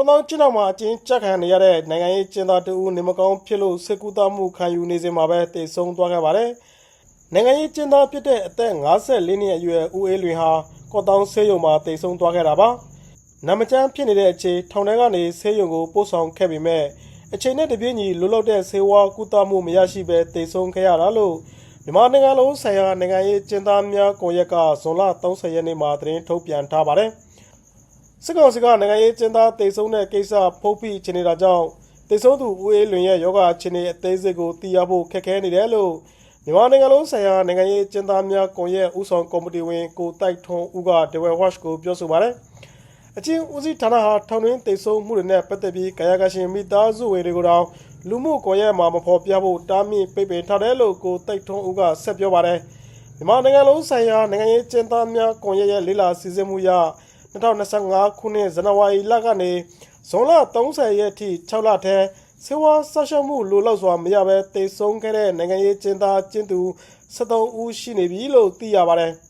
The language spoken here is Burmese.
ကွန်တောင်းကျင်းတော်မှာအကျဉ်းချခံနေရတဲ့နိုင်ငံရေးကျင်းသားတူဦးနေမကောင်းဖြစ်လို့စစ်ကူတမှုခံယူနေစဉ်မှာပဲတည်ဆုံသွားခဲ့ပါတယ်။နိုင်ငံရေးကျင်းသားဖြစ်တဲ့အသက်54နှစ်အရွယ်ဦးအေးလွင်ဟာကွန်တောင်းဆေးရုံမှာတည်ဆုံသွားခဲ့တာပါ။နမချမ်းဖြစ်နေတဲ့အချိန်ထောင်ထဲကနေဆေးရုံကိုပို့ဆောင်ခဲ့ပေမဲ့အချိန်နဲ့တပြေးညီလွတ်လောက်တဲ့ဆေးဝါးကုသမှုမရရှိဘဲတည်ဆုံခဲ့ရတာလို့မြန်မာနိုင်ငံလုံးဆိုင်ရာနိုင်ငံရေးကျင်းသားများကွန်ရက်ကဇွန်လ30ရက်နေ့မှာသတင်းထုတ်ပြန်ထားပါတယ်။ စစ်ကောင်စီကနိုင်ငံရေးကျင်းသားတိတ်ဆုံးတဲ့ကိစ္စဖုတ်ပြီးချင်နေတာကြောင့်တိတ်ဆုံးသူဦးအေးလွင်ရဲ့ယောဂအခြေအနေအသေးစိတ်ကိုသိရဖို့ခက်ခဲနေတယ်လို့မြန်မာနိုင်ငံလုံးဆိုင်ရာနိုင်ငံရေးကျင်းသားများကွန်ရက်ဦးဆောင်ကော်မတီဝင်ကိုတိုက်ထွန်းဦးက Dewey Watch ကိုပြောဆိုပါတယ်။အချင်းဦးစီးဌာနဟာထောင်တွင်းတိတ်ဆုံးမှုတွေနဲ့ပတ်သက်ပြီးကာယကရှင်မိသားစုဝင်တွေကိုတောင်လူမှုကွန်ရက်မှာမဖော်ပြဖို့တားမြစ်ပိတ်ပင်ထားတယ်လို့ကိုတိုက်ထွန်းဦးကဆက်ပြောပါတယ်။မြန်မာနိုင်ငံလုံးဆိုင်ရာနိုင်ငံရေးကျင်းသားများကွန်ရက်ရဲ့လေးလာစီစဉ်မှုအရ 2025ခုနှစ်ဇန်နဝါရီလကနေဇွန်လ30ရက်ထိ6လထဲဆေးဝါးဆက်ရှုံမှုလိုလောက်စွာမရဘဲတိတ်ဆုံးခဲ့တဲ့နိုင်ငံရေးကျင်းသားကျင်းသူ73ဦးရှိနေပြီလို့သိရပါတယ်။